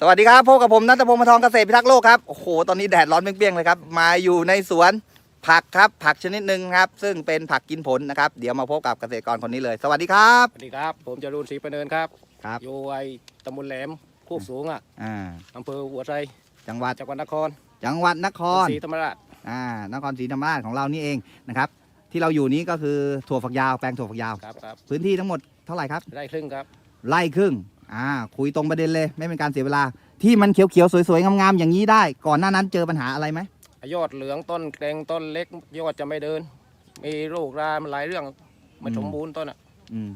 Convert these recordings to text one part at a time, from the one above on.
สวัสดีครับพบกับผมนัทพงศ์มาทองเกษตรพิทักษ์โลกครับโอ้โหตอนนี้แดดร้อนเปรี้ยงๆเลยครับมาอยู่ในสวนผักครับผักชนิดหนึ่งครับ ซึ่งเป็นผักกินผลนะครับเดี๋ยวมาพบกับเกษตรกรคนนี้เลย สวัสดีครับสวัสดีครับ ผมจรูนศรีประเนินครับครับอยู่ไอตำบลแหลมโคกสูงอะอ่าอำเภอหัวไชจังหวัดจังหวัดนคร จังหวัดนครศรีธรรมราชอ่านครศรีธรรมราชของเรานี่เองนะครับที่เราอยู่นี้ก็คือถั่วฝักยาวแปลงถั่วฝักยาวครับครับพื้นที่ทั้งหมดเท่าไหร่ครับไร่ครึ่งครับไล่ครึ่ง อ่าคุยตรงประเด็นเลยไม่เป็นการเสียเวลา ที่มันเขียวๆสวยๆงามๆอย่างนี้ได้ ก่อนหน้านั้นเจอปัญหาอะไรไหมยอดเหลืองต้นแดงต้นเล็ก ยอดจะไม่เดิน มีโรครามันหลายเรื่องไม่สมบูรณ์ต้นอะ อืม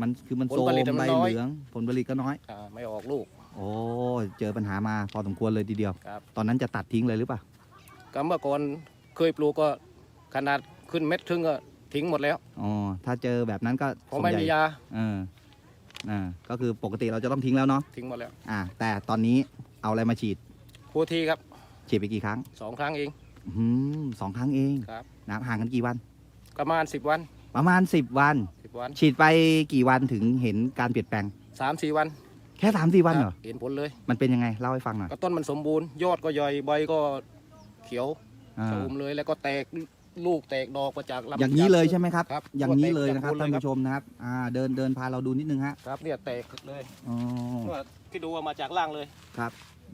มันคือมันผลโซมผลิตใบมันน้อย เหลืองผลผลิตก็น้อย อ่าไม่ออกลูก โอ้เจอปัญหามาพอสมควรเลยทีเดียว ครับ ตอนนั้นจะตัดทิ้งเลยหรือเปล่าก็เมื่อก่อนเคยปลูกก็ขนาดขึ้นเม็ดครึ่งก็ทิ้งหมดแล้ว อ๋อถ้าเจอแบบนั้นก็เพราะไม่มียา เออ อ่าก็คือปกติเราจะต้องทิ้งแล้วเนาะทิ้งหมดแล้วอ่าแต่ตอนนี้เอาอะไรมาฉีดพูทีครับฉีดไปกี่ครั้งสองครั้งเองอื้อหือสองครั้งเองครับ นะห่างกันกี่วัน ประมาณสิบวันประมาณ 10 วันสิบวันฉีดไปกี่วันถึงเห็นการเปลี่ยนแปลง สามสี่วันแค่สามสี่วันเหรอ ครับเห็นผลเลยมันเป็นยังไง เล่าให้ฟังหน่อยก็ต้นมันสมบูรณ์ ยอดก็ใหญ่ใบก็เขียวอ่าชอุ่มเลยแล้วก็แตก ลูกแตกดอกมาจากลำอย่างนี้เลยใช่ไหมครับ ครับอย่างนี้เลยนะครับตัวท่านแตกผู้ชมนะครับอ่าเดินเดินพาเราดูนิดนึงฮะครับเนี่ยแตกเลยอ๋อว่าที่ดูว่ามาจากล่างเลย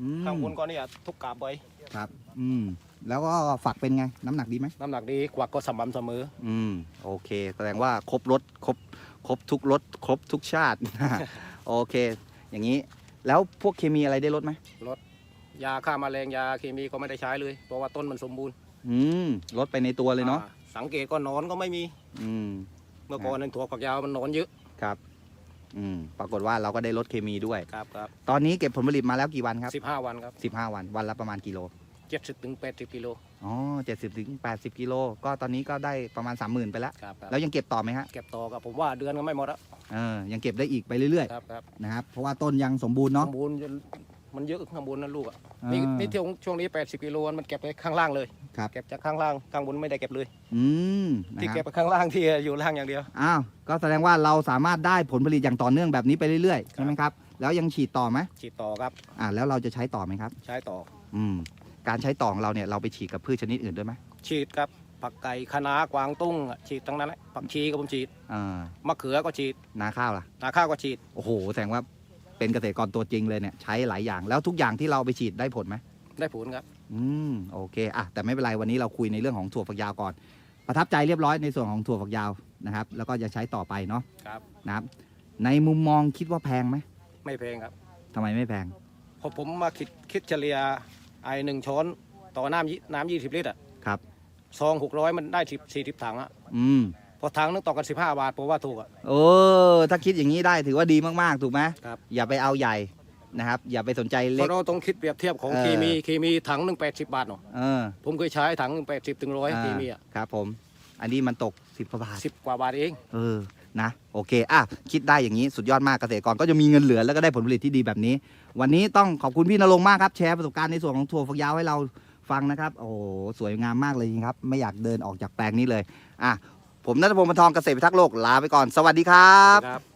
อืมข้างบนก็เนี่ยทุกกาบใบครับ อืม แล้วก็ฝักเป็นไง น้ำหนักดีไหมน้ำหนักดีกวักก็สม่ำเสมอ อืม โอเค แสดงว่าครบรถครบครบทุกรถครบทุกชาติ โอเค อย่างนี้ แล้วพวกเคมีอะไรได้ลดไหมยาฆ่าแมลงยาเคมีก็ไม่ได้ใช้เลย เพราะว่าต้นมันสมบูรณ์ อืมลดไปในตัวเลยเนาะอ่สังเกตก็หนอนก็ไม่มี อืม เมื่อก่อนนั้นถั่วฝักยาวมันหนอนเยอะครับ อืม ปรากฏว่าเราก็ได้ลดเคมีด้วย ครับครับตอนนี้เก็บผลผลิตมาแล้วกี่วันครับสิบห้าวันครับสิบห้าวัน วันละประมาณกิโล เจ็ดสิบถึงแปดสิบกิโลอ๋อเจ็ดสิบถึงแปดสิบกิโล ก็ตอนนี้ก็ได้ประมาณสามหมื่นไปแล้ว ครับครับแล้วยังเก็บต่อไหมฮะ เก็บต่อกับผมว่าเดือนก็ไม่หมดแล้วเออ ยังเก็บได้อีกไปเรื่อยครับครับๆ นะครับ เพราะว่าต้นยังสมบูรณ์สเนาะ มบูรณ์จน มันเยอะข้างบนนั่นลูกอะอ่านี่ นี่ที่ช่วงนี้ 80กิโลมันเก็บไปข้างล่างเลยครับ เก็บจากข้างล่างข้างบนไม่ได้เก็บเลย อืมนะที่คเก็รับบไปข้างล่างที่อยู่ล่างอย่างเดียว อ้าวก็แสดงว่าเราสามารถได้ผลผลิตอย่างต่อเนื่องแบบนี้ไปเรื่อยๆใช่ไหมครับ แล้วยังฉีดต่อไหมฉีดต่อครับ อ่าแล้วเราจะใช้ต่อไหมครับ ใช้ต่อ อืมการใช้ต่อของเราเนี่ยเราไปฉีดกับพืชชนิดอื่นด้วยไหมฉีดครับ ผักไก่คะน้ากวางตุ้งอะฉีดทั้งนั้นแหละผักชีก็ผมฉีด อ่ามะเขือก็ฉีด นาข้าวล่ะ นาข้าวก็ฉีด โอ้โห แสดงว่า เป็นเกษตรกรตัวจริงเลยเนี่ยใช้หลายอย่างแล้วทุกอย่างที่เราไปฉีดได้ผลไหมได้ผลครับ อืมโอเคอะแต่ไม่เป็นไรวันนี้เราคุยในเรื่องของถั่วฝักยาวก่อน ประทับใจเรียบร้อยในส่วนของถั่วฝักยาวนะครับ แล้วก็จะใช้ต่อไปเนาะครับ นะครับ ในมุมมองคิดว่าแพงไหมไม่แพงครับทำไมไม่แพง พอผมมาคิดคิดเฉลี่ยไอหนึ่งช้อนต่อน้ำยี่น้ำยี่สิบลิตรอะครับ ซองหกร้อยมันได้สิบสี่สิบถังอะอืม พอถังนึงต่อกันสิบห้าบาทผมว่าถูกอะ โอ้ถ้าคิดอย่างนี้ได้ถือว่าดีมากๆ ถูกไหมครับ อย่าไปเอาใหญ่นะครับ อย่าไปสนใจเพเล็ก ราะเราต้องคิดเปรียบเทียบของเออ เคมีเคมีถังหนึ่งแปดสิบบาทเนาะเออผมเคยใช้ถังหนึ่งแปดสิบถึงร้อยเคมีอะครับผม อันนี้มันตกสิบกว่าบาท สิบกว่าบาทเอง เออ นะ โอเค อะ คิดได้อย่างนี้ สุดยอดมากเกษตรกรก็จะมีเงินเหลือแล้วก็ได้ผลผลิตที่ดีแบบนี้ วันนี้ต้องขอบคุณพี่นรงค์มากครับ แชร์ประสบการณ์ในส่วนของถั่วฝักยาวให้เราฟังนะครับ โอ้โห สวยงามมากเลยจริงครับ ไม่อยากเดินออกจากแปลงนี้เลย อะ ผมนัทพงศ์พันทองเกษตรพิทักษ์โลกลาไปก่อนสวัสดีครับ